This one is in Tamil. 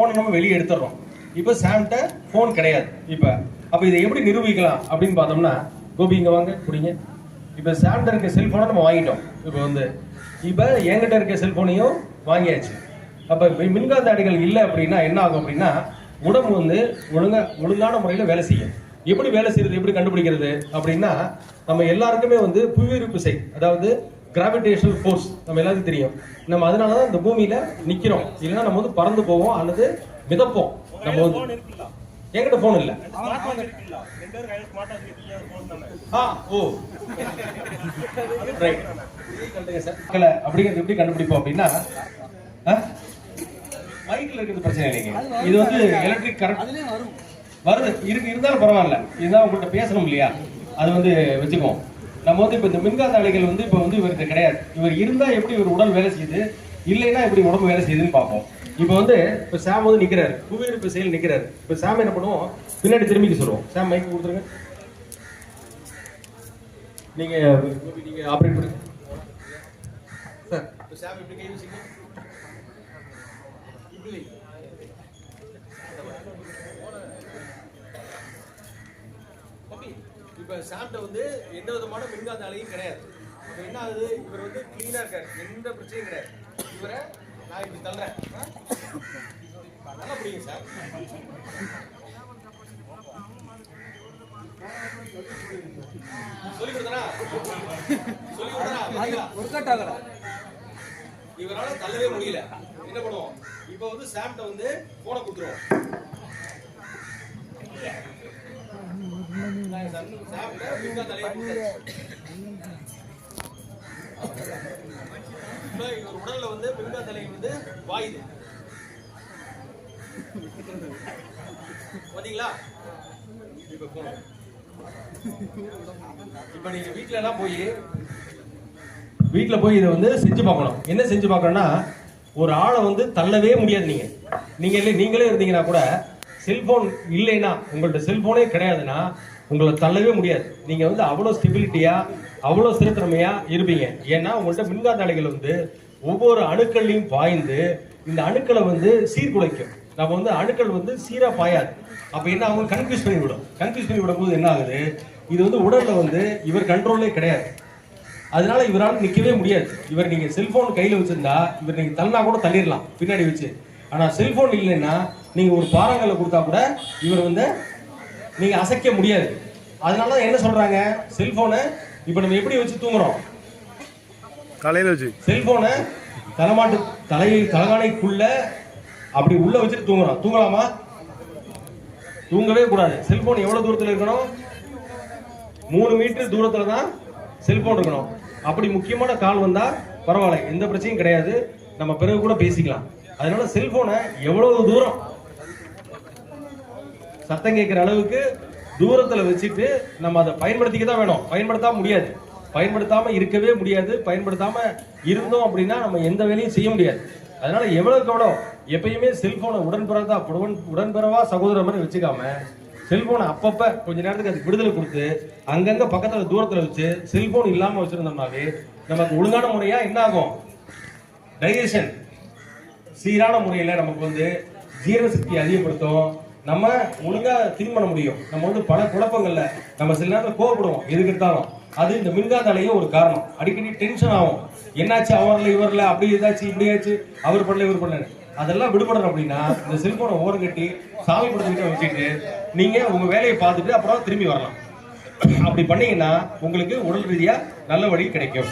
ஃபோனை நம்ம வெளியே எடுத்துடுறோம். இப்போ சாம்கிட்ட ஃபோன் கிடையாது. இப்போ அப்போ இதை எப்படி நிரூபிக்கலாம் அப்படின்னு பார்த்தோம்னா கோபி இங்கே வாங்க குடிங்க. இப்போ சாம்கிட்ட இருக்க செல்ஃபோனை நம்ம வாங்கிட்டோம். இப்போ வந்து இப்போ என்கிட்ட இருக்க செல்ஃபோனையும் வாங்கியாச்சு. அப்போ மின்காந்த அடிகள் இல்லை அப்படின்னா என்ன ஆகும் அப்படின்னா உடம்பு வந்து ஒழுங்கா ஒழுங்கான முறையில் வேலை செய்யும். எப்படி வேலை செய்யறது எப்படி கண்டுபிடிக்கிறது அப்படின்னா நம்ம எல்லாருக்குமே வந்து புவியிருப்பு செய் அதாவது கிராவிடேஷனல் ஃபோர்ஸ் நம்ம எல்லாருக்கும் தெரியும். நம்ம அதனால தான் இந்த பூமியில நிக்கிறோம். இல்லைன்னா நம்ம வந்து பறந்து போவோம் அல்லது மிதப்போம். நம்ம வந்து என்கிட்ட போன் இல்ல. ஆ ஓ. ரைட் அப்படிங்கிறது எப்படி கண்டுபிடிப்போம் அப்படின்னா மைக்ல இருக்கிறது பிரச்சனை இல்லைங்க. இது வந்து எலக்ட்ரிக் கரண்ட் வருது. இருக்கு இருந்தாலும் பரவாயில்ல. இதுதான் உங்கள்கிட்ட பேசணும் இல்லையா? அது வந்து வச்சுக்குவோம். நம்ம வந்து இப்போ இந்த மின்காந்த அலைகள் வந்து இப்போ வந்து இவருக்கு கிடையாது. இவர் இருந்தா எப்படி இவர் உடல் வேலை செய்யுது? இல்லைன்னா எப்படி உடம்பு வேலை செய்யுதுன்னு பார்ப்போம். இப்போ வந்து இப்போ சாம் வந்து நிக்கிறாரு. புவியீர்ப்பு செயல் நிக்கிறாரு. இப்போ சாம் என்ன பண்ணுவோம்? பின்னாடி திரும்பிக்க சொல்லுவோம். சாம் மைக் கொடுத்துருங்க. நீங்க நீங்க ஆப்ரேட் பண்ணுங்க சார் இப்போ சாம் எப்படி கை வச்சுக்கோங்க இப்படி இப்ப சாப்பிட்ட வந்து எந்த விதமான மின்காந்த அலையும் கிடையாது. இப்ப என்ன ஆகுது? இவர் வந்து கிளீனா இருக்காரு. எந்த பிரச்சனையும் கிடையாது. இவரை நான் இப்படி தள்ளுறேன்? நல்லா புரியுங்க சார். சொல்லி கொடுத்தனா? சொல்லி கொடுத்தனா? பாத்தீங்களா? இவரால தள்ளவே முடியல. என்ன பண்ணுவோம்? இப்போ வந்து சாம்ட்ட வந்து போனை கொடுத்துருவோம் சாப்பிட்ட மின்காந்த அலையை கொடுத்தாச்சு. இப்ப இவர் உடல்ல வந்து மின்காந்த தலை வந்து வாயுது பாத்தீங்களா இப்ப நீங்க வீட்டுல எல்லாம் போய் வீட்டுல போய் இதை வந்து செஞ்சு பார்க்கணும். என்ன செஞ்சு பார்க்கணும்னா ஒரு ஆளை வந்து தள்ளவே முடியாது நீங்க. நீங்க இல்லை நீங்களே இருந்தீங்கன்னா கூட செல்போன் இல்லைன்னா உங்கள்ட்ட செல்போனே கிடையாதுன்னா உங்களை தள்ளவே முடியாது. நீங்க வந்து அவ்வளோ ஸ்டெபிலிட்டியா அவ்வளோ ஸ்திரத்தன்மையா இருப்பீங்க. ஏன்னா உங்கள்ட்ட மின்காந்த அலைகள் வந்து ஒவ்வொரு அணுக்கள்லையும் பாய்ந்து இந்த அணுக்களை வந்து சீர்குலைக்கும். நம்ம வந்து அணுக்கள் வந்து சீரா பாயாது. அப்ப என்ன ஆகும்? கன்ஃபியூஸ் பண்ணி விடும் கன்ஃபியூஸ் பண்ணி விடும்போது என்ன ஆகுது? இது வந்து உடல்ல வந்து இவர் கண்ட்ரோல்லே கிடையாது. அதனால இவரால் நிற்கவே முடியாது. இவர் நீங்க செல்போன் கையில வச்சிருந்தா இவர் நீங்க தள்ளினா கூட தள்ளிடலாம் பின்னாடி வச்சு. ஆனா செல்போன் இல்லைன்னா நீங்க ஒரு பாறாங்கல்ல கொடுத்தா கூட இவர் வந்து நீங்க அசைக்க முடியாது. அதனால தான் என்ன சொல்றாங்க? செல்போனை இப்போ நம்ம எப்படி வச்சு தூங்குறோம்? காலையில் வச்சு. செல்போனை தலைமாட்டு தலை தலகாணைக்குள்ள அப்படி உள்ள வச்சுட்டு தூங்குறோம். தூங்கலாமா? தூங்கவே கூடாது. செல்போன் எவ்வளவு தூரத்துல இருக்கணும்? மூணு மீட்டர் தூரத்துல தான் செல்போன் இருக்கணும். அப்படி முக்கியமான கால் வந்தா பரவாயில்ல. எந்த பிரச்சனையும் கிடையாது. நம்ம பிறகு கூட பேசிக்கலாம். அதனால செல்போனை எவ்வளவு தூரம் சத்தம் கேட்கிற அளவுக்கு தூரத்தில் வச்சுட்டு நம்ம அதை பயன்படுத்திக்க தான் வேணும். பயன்படுத்தாம முடியாது. பயன்படுத்தாம இருக்கவே முடியாது. பயன்படுத்தாம இருந்தோம் அப்படின்னா நம்ம எந்த வேலையும் செய்ய முடியாது. அதனால எவ்வளவு கவனம்? எப்பயுமே செல்போனை உடன்பிறதா உடன் உடன்பிறவா சகோதரர் மாதிரி வச்சுக்காம செல்போனை அப்பப்ப கொஞ்ச நேரத்துக்கு அதுக்கு விடுதலை கொடுத்து அங்கங்க பக்கத்துல தூரத்துல வச்சு செல்போன் இல்லாம வச்சிருந்தோம்னாவே நமக்கு ஒழுங்கான முறையா என்ன ஆகும்? டைஜஷன் சீரான முறையில் நமக்கு வந்து ஜீரண சக்தி அதிகப்படுத்தும். நம்ம ஒழுங்கா திங்க் பண்ண முடியும். நம்ம வந்து பல குழப்பங்கள்ல நம்ம சில நேரத்தில் கோவப்படுவோம். எதுக்கு எடுத்தாலும். அது இந்த மின்காந்த ஒரு காரணம். அடிக்கடி டென்ஷன் ஆகும். என்னாச்சு அவர்ல இவரில் அப்படி ஏதாச்சு இப்படி ஆச்சு. அவர் பண்ணல இவர் பண்ணல அதெல்லாம் விடுபடணும் அப்படின்னா இந்த செல்போனை ஓரம் கட்டி சாமி படுத்துக்கிட்ட வச்சுட்டு நீங்க உங்க வேலையை பார்த்துட்டு அப்புறம் திரும்பி வரலாம். அப்படி பண்ணீங்கன்னா உங்களுக்கு உடல் ரீதியா நல்ல வழி கிடைக்கும்.